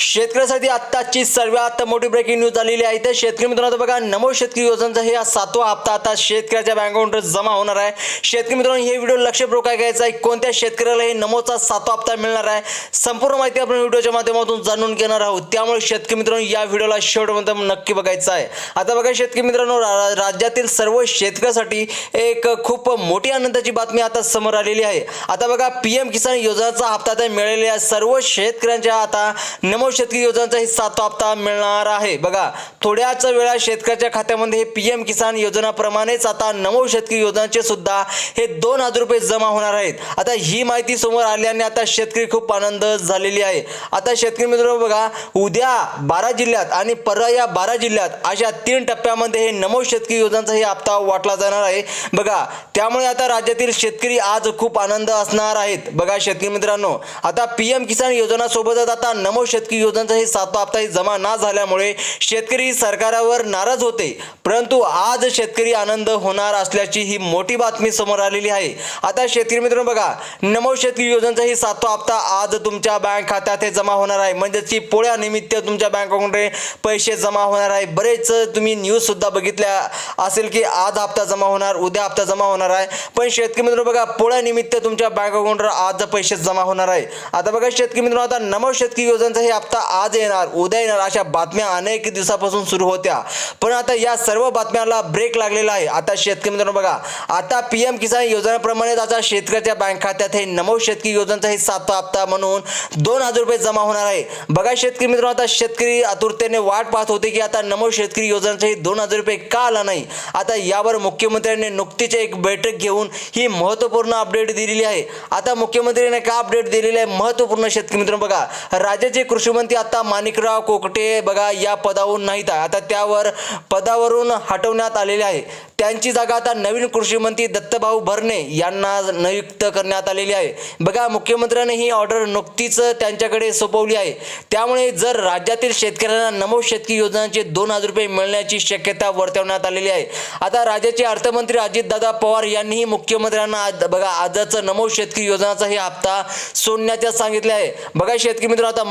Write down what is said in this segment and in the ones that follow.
शेतकऱ्यासाठी आत्ताची सर्वात मोठी ब्रेकिंग न्यूज आलेली आहे. तर शेतकरी मित्रांनो बघा नमो शेतकरी योजनेचा हे सातवा हप्ता आता शेतकऱ्याच्या बँक अकाउंटवर जमा होणार आहे. शेतकरी मित्रांनो हे व्हिडिओ लक्षपूर्वक काय घ्यायचं आहे? कोणत्या शेतकऱ्याला हे नमोचा सातवा हप्ता मिळणार आहे? संपूर्ण माहिती आपण व्हिडिओच्या माध्यमातून जाणून घेणार आहोत. त्यामुळे शेतकरी मित्रांनो या व्हिडिओला शेवटपर्यंत नक्की बघायचं आहे. आता बघा शेतकरी मित्रांनो रा- राज्यातील सर्व शेतकऱ्यासाठी एक खूप मोठी आनंदाची बातमी आता समोर आलेली आहे. आता बघा पी एम किसान योजनेचा हप्ता आता मिळालेल्या सर्व शेतकऱ्यांच्या आता नमो शेतकरी योजनेचा ही सातवा हप्ता मिळणार आहे. बघा थोड्याच वेळा शेतकऱ्याच्या खात्यामध्ये हे पी एम किसान योजनाप्रमाणेच आता नमो शेतकरी योजनाचे सुद्धा हे दोन हजार रुपये जमा होणार आहेत. आता ही माहिती समोर आल्याने आता शेतकरी खूप आनंद झालेली आहे. आता शेतकरी मित्र बघा उद्या बारा जिल्ह्यात आणि परवा या बारा जिल्ह्यात अशा तीन टप्प्यामध्ये हे नमो शेतकरी योजनाचा हे हप्ता वाटला जाणार आहे. बघा त्यामुळे आता राज्यातील शेतकरी आज खूप आनंद असणार आहेत. बघा शेतकरी मित्रांनो आता पी एम किसान योजना सोबतच आता नमो शेतकरी योजनेचा हे सातवा हप्ताही जमा ना झाल्यामुळे शेतकरी सरकारावर नाराज होते. परंतु आज शेतकरी आनंद होणार असल्याची ही मोठी बातमी समोर आलेली आहे. आता शेतकरी मित्रांनो बघा नमो शेतकरी योजनेचा ही सातवा हप्ता आज तुमच्या बँक खात्यात हे जमा होणार आहे. म्हणजेच की पोळ्यानिमित्त तुमच्या बँक अकाउंटमध्ये पैसे जमा होणार आहे. बरेच तुम्ही न्यूज सुद्धा बघितल्या असेल की आज हप्ता जमा होणार उद्या हप्ता जमा होणार आहे. पण शेतकरी मित्रांनो बघा पोळ्यानिमित्त तुमच्या बँक अकाउंटवर आज पैसे जमा होणार आहे. आता बघा शेतकरी मित्रांनो आता नमो शेतकरी योजनेचा हे हप्ता आज येणार उद्या येणार अशा बातम्या अनेक दिवसापासून सुरू होत्या. पण आता या सर्व बातम्याला ब्रेक लागलेला आहे. आता शेतकरी मित्रांनो बघा आता पी एम किसान योजनेप्रमाणेच आता शेतकऱ्याच्या बँक खात्यात हे नमो शेतकरी योजनेचा हे सातवा हप्ता म्हणून दोन हजार रुपये जमा होणार आहे. बघा शेतकरी मित्रांनो आता शेतकरी आतुरतेने वाट पाहत होते की आता नमो शेतकरी योजनेचा हे दोन हजार रुपये का आला नाही? आता यावर मुख्यमंत्र्यांनी नुकतीच एक बैठक घेऊन ही महत्त्वपूर्ण अपडेट दिलेली आहे. आता मुख्यमंत्र्यांनी का अपडेट दिलेली आहे? महत्त्वपूर्ण शेतकरी मित्रांनो बघा राज्याचे कृषी म्हणते आता माणिकराव कोकटे बघा या पदावरून नाहीत आहे. आता त्यावर पदावरून हटवण्यात आलेले आहे. त्यांची जागा आता नवीन कृषीमंत्री दत्तभाऊ भरणे यांना नियुक्त करण्यात आलेली आहे. बघा मुख्यमंत्र्यांनी ही ऑर्डर नुकतीच त्यांच्याकडे सोपवली आहे. त्यामुळे जर राज्यातील शेतकऱ्यांना नमो शेतकी योजनांचे दोन हजार रुपये मिळण्याची शक्यता वर्तवण्यात आलेली आहे. आता राज्याचे अर्थमंत्री अजितदादा पवार यांनीही मुख्यमंत्र्यांना आज बघा आजच नमो शेतकी योजनाचा हे हप्ता सोडण्याचे सांगितले आहे. बघा शेतकरी मित्र आता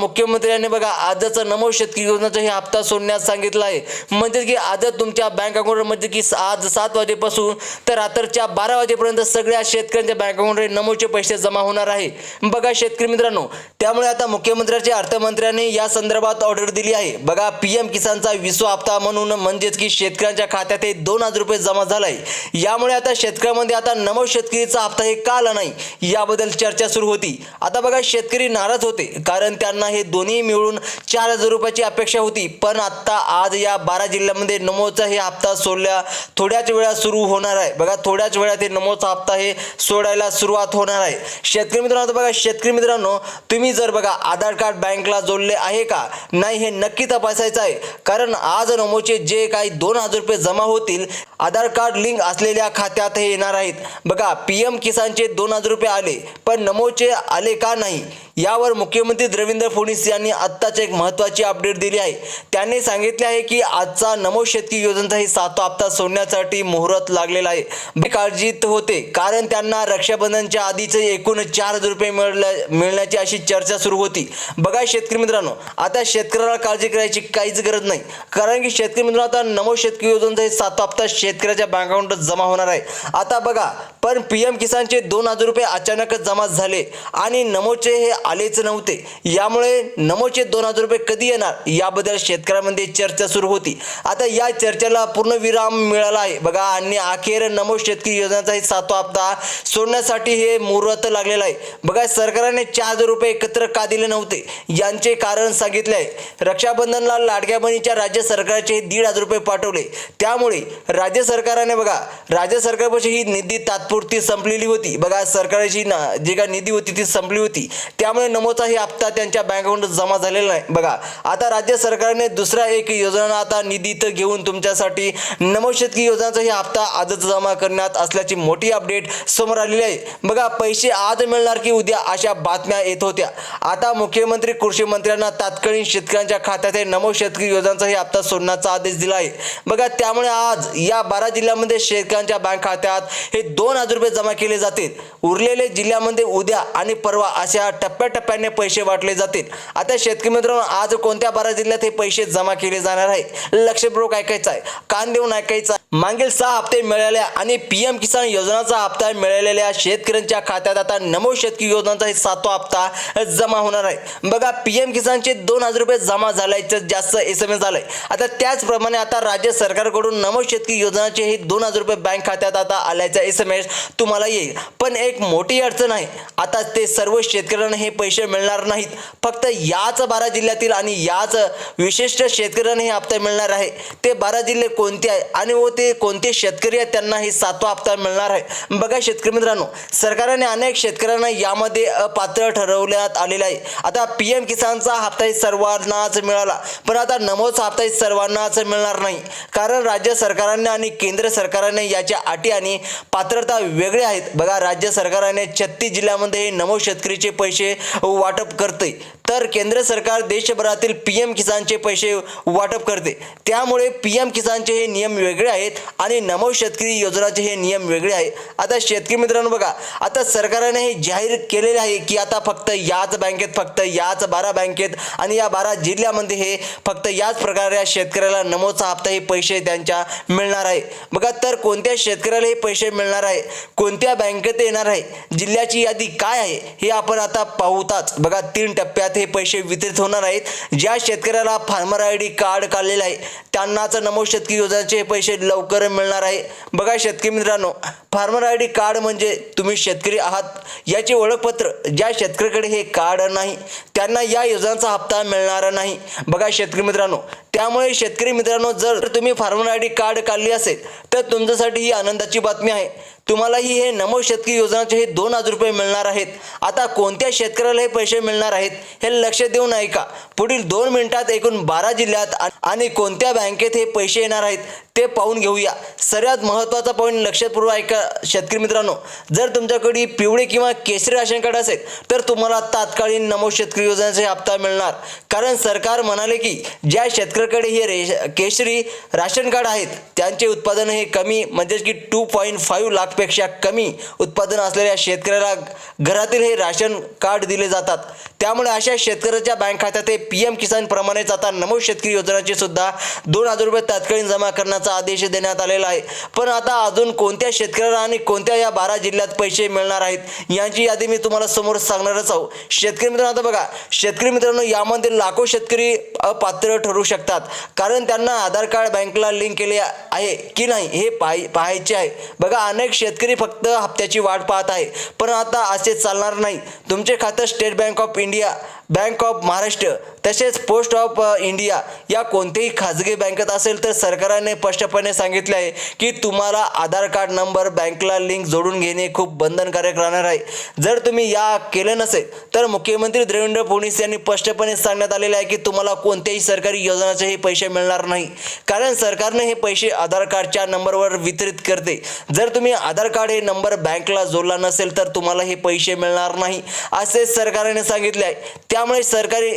मुख्यमंत्र्यांनी बघा आजच नमो शेतकरी योजनाचा हे हप्ता सोडण्यास सांगितलं आहे. म्हणजे की आजच तुमच्या बँक अकाउंट म्हणजे की आज सात वाजेपासून तर रात्रीच्या बारा वाजेपर्यंत सगळ्या शेतकऱ्यांच्या बँक अकाउंटवर नमोचे पैसे जमा होणार आहे. बघा शेतकरी मित्रांनो त्यामुळे आता मुख्यमंत्र्याचे अर्थमंत्र्यांनी या संदर्भात ऑर्डर दिली आहे. बघा पी एम किसानचा विसवा हप्ता म्हणून म्हणजेच की शेतकऱ्यांच्या खात्यात हे दोन हजार रुपये जमा झालाय. यामुळे आता शेतकऱ्यांमध्ये आता नमो शेतकरीचा हप्ता हे का आला नाही? याबद्दल चर्चा सुरू होती. आता बघा शेतकरी नाराज होते कारण त्यांना हे दोन्ही मिळून चार हजार रुपयाची अपेक्षा होती. पण आता आज या बारा जिल्ह्यामध्ये नमोचा हे हप्ता सोडल्या थोड्याच वेळात सुरू होणार आहे. बघा थोड्याच वेळात हे नमोचा हप्ता हे सोडायला सुरुवात होणार आहे. शेतकरी मित्रांनो बघा शेतकरी मित्रांनो तुम्ही जर बघा आधार कार्ड बँकला जोडले आहे का? नाही हे नक्की तपासायचं आहे. कारण आज नमोचे जे काही दोन हजार रुपये जमा होतील आधार कार्ड लिंक असलेल्या खात्यात हे येणार आहेत. बघा पी एम किसानचे दोन हजार रुपये आले पण नमोचे आले का नाही? यावर मुख्यमंत्री देवेंद्र फडणवीस यांनी आत्ताच एक महत्त्वाची अपडेट दिली आहे. त्यांनी सांगितले आहे की आजचा नमो शेतकी योजनेचा ही सातवा हप्ता सोडण्यासाठी मुहूर्त लागलेला आहे. बेकाळजीत होते कारण त्यांना रक्षाबंधनच्या आधीचे एकूण चार हजार रुपये मिळल्या मिळण्याची अशी चर्चा सुरू होती. बघा शेतकरी मित्रांनो आता शेतकऱ्याला काळजी करायची काहीच गरज नाही कारण की शेतकरी मित्रांनो आता नमो शेतकी योजनेचा हे सातवा हप्ता शेतकऱ्याच्या बँक अकाउंटात जमा होणार आहे. आता बघा पण पी एम किसानचे दोन हजार रुपये अचानकच जमा झाले आणि नमोचे हे आलेच नव्हते. यामुळे नमोचे दोन हजार रुपये कधी येणार? याबद्दल शेतकऱ्यांमध्ये चर्चा सुरू होती. आता या चर्चेला पूर्ण विराम मिळाला आहे. बघा आणि अखेर नमो शेतकरी योजनेचा हे सातवा हप्ता सोडण्यासाठी हे मुहूर्त लागलेला आहे. बघा सरकारने चार हजार रुपये एकत्र का दिले नव्हते? यांचे कारण सांगितले आहे. रक्षाबंधनला लाडक्या बहिणीच्या राज्य सरकारचे दीड हजार रुपये पाठवले. त्यामुळे राज्य सरकारने बघा राज्य सरकारपाशी ही निधी तात्पुरती संपलेली होती. बघा सरकारची ना जी काय निधी होती ती संपली होती. त्यामुळे नमोचा नमोचाही हप्ता त्यांच्या बँक अकाउंट जमा झालेला नाही. बघा आता राज्य सरकारने दुसरा एक योजना आता निधीत घेऊन तुमच्यासाठी नमो शेतकी योजनाचाही हप्ता आजच जमा करण्यात असल्याची मोठी अपडेट समोर आलेली आहे. बघा पैसे आज मिळणार की उद्या अशा बातम्या येत होत्या. आता मुख्यमंत्री कृषी मंत्र्यांना तात्कालीन शेतकऱ्यांच्या खात्यात हे नमो शेतकरी योजनांचाही हप्ता सोडण्याचा आदेश दिला आहे. बघा त्यामुळे आज या बारा जिल्ह्यामध्ये शेतकऱ्यांच्या बँक खात्यात हे दोन हजार रुपये जमा केले जातील. उरलेले जिल्ह्यामध्ये उद्या आणि परवा अशा टप्प्या टप्प्याटप्प्याने पैसे वाटले जातील. आता शेतकरी मित्रांनो आज कोणत्या बारा जिल्ह्यात हे पैसे जमा केले जाणार आहे लक्षपूर्वक ऐकायचं आहे. कान देऊन ऐकायचं आहे. मागील सहा हप्ते मिळाल्या आणि पी एम किसान योजनाचा हप्ता मिळालेल्या शेतकऱ्यांच्या खात्यात आता नमो शेतकरी योजनाचा हे सातवा हप्ता जमा होणार आहे. बघा पी एम किसानचे दोन हजार रुपये जमा झाल्याचं जास्त एस एम एस झालंय. आता त्याचप्रमाणे आता राज्य सरकारकडून नमो शेतकरी योजनाचे हे दोन हजार रुपये बँक खात्यात आता आल्याचा एस एम एस तुम्हाला येईल. पण एक मोठी अडचण आहे. आता ते सर्व शेतकऱ्यांना हे पैसे मिळणार नाहीत. फक्त याच बारा जिल्ह्यातील आणि याच विशिष्ट शेतकऱ्यांना हे हप्ता मिळणार आहे. ते बारा जिल्हे कोणते आहे? आणि व ते कोणते शेतकरी आहेत त्यांना हे सातवा हप्ता मिळणार आहे. बघा शेतकरी मित्रांनो सरकारने अनेक शेतकऱ्यांना यामध्ये अपात्र ठरवण्यात आलेलं आहे. आता पी एम किसानचा हप्ताही सर्वांनाच मिळाला पण आता नमोचा हप्ताही सर्वांनाच मिळणार नाही. कारण राज्य सरकारांनी आणि केंद्र सरकारने याच्या अटी आणि पात्रता वेगळे आहेत. बघा राज्य सरकारने छत्तीस जिल्ह्यामध्ये हे नमो शेतकरीचे पैसे वाटप करते तर केंद्र सरकार देशभरातील पी एम किसानचे पैसे वाटप करते. त्यामुळे पी एम किसानचे हे नियम वेगळे आहेत. आणि नमो शेतकरी योजनाचे हे नियम वेगळे आहे. आता शेतकरी मित्रांनो बघा आता सरकारने हे जाहीर केलेले आहे की आता फक्त याच बँकेत फक्त याच बारा बँकेत आणि या बारा जिल्ह्यामध्ये हे फक्त याच प्रकारे या शेतकऱ्याला नमोचा हप्ता हे पैसे त्यांच्या मिळणार आहे. बघा तर कोणत्या शेतकऱ्याला हे पैसे मिळणार आहे? कोणत्या बँकेत येणार आहे? जिल्ह्याची यादी काय आहे? हे आपण आता पाहूताच. बघा तीन टप्प्यात हे पैसे वितरित होणार आहेत. ज्या शेतकऱ्याला फार्मर आय डी कार्ड काढलेलं आहे त्यांनाच नमो शेतकरी योजनेचे हे पैसे लवकर मिळणार आहे. बघा शेतकरी मित्रांनो फार्मर आय डी कार्ड म्हणजे तुम्ही शेतकरी आहात. याचे ओळखपत्र ज्या शेतकऱ्याकडे हे कार्ड नाही त्यांना या योजनांचा हप्ता मिळणार नाही. बघा शेतकरी मित्रांनो त्यामुळे शेतकरी मित्रांनो जर तुम्ही फार्मर आय डी कार्ड काढली असेल तर तुमच्यासाठी ही आनंदाची बातमी आहे. तुम्हालाही हे नमो शेतकरी योजनाचे हे दोन हजार रुपये मिळणार आहेत. आता कोणत्या शेतकऱ्याला हे पैसे मिळणार आहेत हे लक्ष देऊन ऐका. पुढील दोन मिनिटात एकूण बारा जिल्ह्यात आणि कोणत्या बँकेत हे पैसे येणार आहेत ते पाहून घेऊया. सर्वात महत्त्वाचा पॉईंट लक्षपूर्वक ऐका शेतकरी मित्रांनो. जर तुमच्याकडे पिवळे किंवा केसरी राशन कार्ड असेल तर तुम्हाला तात्कालीन नमो शेतकरी योजनेचे हप्ता मिळणार. कारण सरकार म्हणाले की ज्या शेतकऱ्याकडे हे रेश केशरी राशन कार्ड आहेत त्यांचे उत्पादन हे कमी म्हणजेच की टू पॉईंट फाईव्ह लाख लाखपेक्षा कमी उत्पादन असलेल्या शेतकऱ्याला घरातील हे राशन कार्ड दिले जातात. त्यामुळे अशा शेतकऱ्याच्या बँक खात्यात हे पी एम किसान प्रमाणेच आता नमो शेतकरी योजनाचे सुद्धा दोन हजार रुपये तात्कालीन जमा करण्याचा आदेश देण्यात आलेला आहे. पण आता अजून कोणत्या शेतकऱ्याला आणि कोणत्या या बारा जिल्ह्यात पैसे मिळणार आहेत यांची यादी मी तुम्हाला समोर सांगणारच आहो. शेतकरी मित्रांनो आता बघा. शेतकरी मित्रांनो यामध्ये लाखो शेतकरी अपात्र ठरू शकतात. कारण त्यांना आधार कार्ड बँकला लिंक केले आहे की नाही हे पाहाय पाहायचे आहे. बघा अनेक शेतकरी फक्त हप्त्याची वाट पाहत आहे. पण आता असे चालणार नाही. तुमचे खातं State Bank of India Bank of Maharashtra तसेच पोस्ट ऑफ इंडिया या कोणत्याही खाजगी बँकेत असेल तर सरकारने स्पष्टपणे सांगितले आहे की तुम्हाला आधार कार्ड नंबर बँकला लिंक जोडून घेणे खूप बंधनकारक राहणार आहे. जर तुम्ही या केलं नसेल तर मुख्यमंत्री देवेंद्र फडणवीस यांनी स्पष्टपणे सांगण्यात आलेले आहे की तुम्हाला कोणत्याही सरकारी योजनाचे हे पैसे मिळणार नाही. कारण सरकारने हे पैसे आधार कार्डच्या नंबरवर वितरित करते. जर तुम्ही आधार कार्ड हे नंबर बँकला जोडला नसेल तर तुम्हाला हे पैसे मिळणार नाही असे सरकारने सांगितले आहे. त्यामुळे सरकारी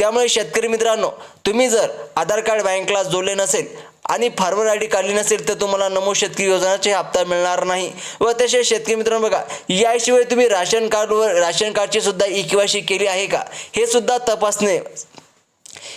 त्यामुळे शेतकरी मित्रांनो तुम्ही जर आधार कार्ड बँकला जोडले नसेल आणि फार्मर आय डी काढली नसेल तर तुम्हाला नमो शेतकरी योजनाचे हप्ता मिळणार नाही. व तसेच शेतकरी मित्रांनो बघा याशिवाय तुम्ही राशन कार्डवर राशन कार्डची सुद्धा ई केवायसी केली आहे का? हे सुद्धा तपासणे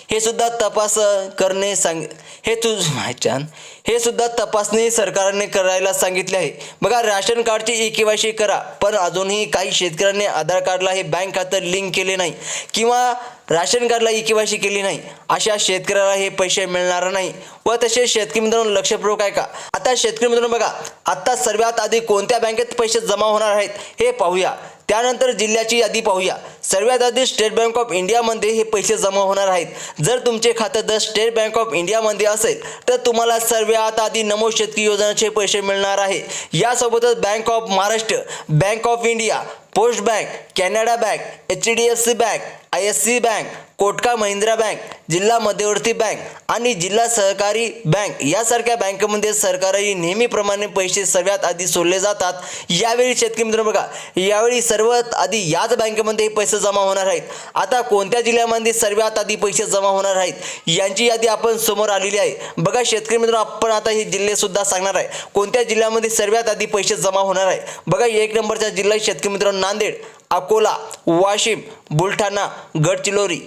हे सुद्धा तपास करणे सांग हे तू छान हे सुद्धा तपासणी सरकारने करायला सांगितले आहे. बघा राशन कार्डची ई केवायसी करा पण अजूनही काही शेतकऱ्यांनी आधार कार्डला हे बँक खातं लिंक केले नाही. किंवा राशन कार्डला ई केवायसी केली नाही अशा शेतकऱ्याला हे पैसे मिळणार नाही व तसेच शेतकरी मित्रांनो लक्षपूर्वक आहे का आता शेतकरी मित्रांनो बघा आता सर्वात आधी कोणत्या बँकेत पैसे जमा होणार आहेत हे पाहूया. त्यानंतर जिल्ह्याची यादी पाहूया. सर्वात आधी स्टेट बँक ऑफ इंडियामध्ये हे पैसे जमा होणार आहेत. जर तुमचे खातं जर स्टेट बँक ऑफ इंडियामध्ये असेल तर तुम्हाला सर्वात आधी नमो शेतकरी योजनेचे पैसे मिळणार आहे. यासोबतच Bank of Maharashtra Bank of India Post Bank Canada Bank H D F C Bank I S C Bank कोटका Mahindra bank जिल्हा मध्यवर्ती बँक आणि जिल्हा सहकारी बँक यासारख्या बँकेमध्ये सरकारही नेहमीप्रमाणे पैसे सर्वात आधी सोडले जातात. यावेळी शेतकरी मित्र बघा यावेळी सर्वात आधी याच बँकेमध्ये पैसे जमा होणार आहेत. आता कोणत्या जिल्ह्यामध्ये सर्वात आधी पैसे जमा होणार आहेत यांची यादी आपण समोर आलेली आहे. बघा शेतकरी मित्र आपण आता हे जिल्हे सुद्धा सांगणार आहे. कोणत्या जिल्ह्यामध्ये सर्वात आधी पैसे जमा होणार आहे? बघा एक नंबरचा जिल्हा शेतकरी मित्र नांदेड अकोला वाशिम बुलढाणा गडचिरोली.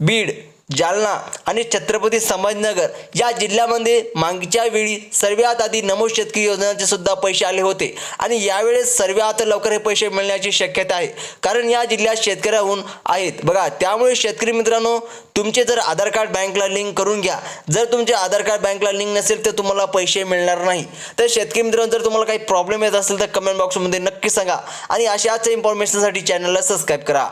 बीड जालना आणि छत्रपती संभाजीनगर या जिल्ह्यामध्ये मागच्या वेळी सर्वात आधी नमो शेतकरी योजनेचे सुद्धा पैसे आले होते. आणि यावेळेस सर्वात लवकर हे पैसे मिळण्याची शक्यता आहे. कारण या जिल्ह्यात शेतकऱ्याहून आहेत. बघा त्यामुळे शेतकरी मित्रांनो तुमचे जर आधार कार्ड बँकला लिंक करून घ्या. जर तुमचे आधार कार्ड बँकला लिंक नसेल तर तुम्हाला पैसे मिळणार नाही. तर शेतकरी मित्रांनो जर तुम्हाला काही प्रॉब्लेम येत असेल तर कमेंट बॉक्समध्ये नक्की सांगा. आणि अशाच इन्फॉर्मेशनसाठी चॅनलला सबस्क्राईब करा.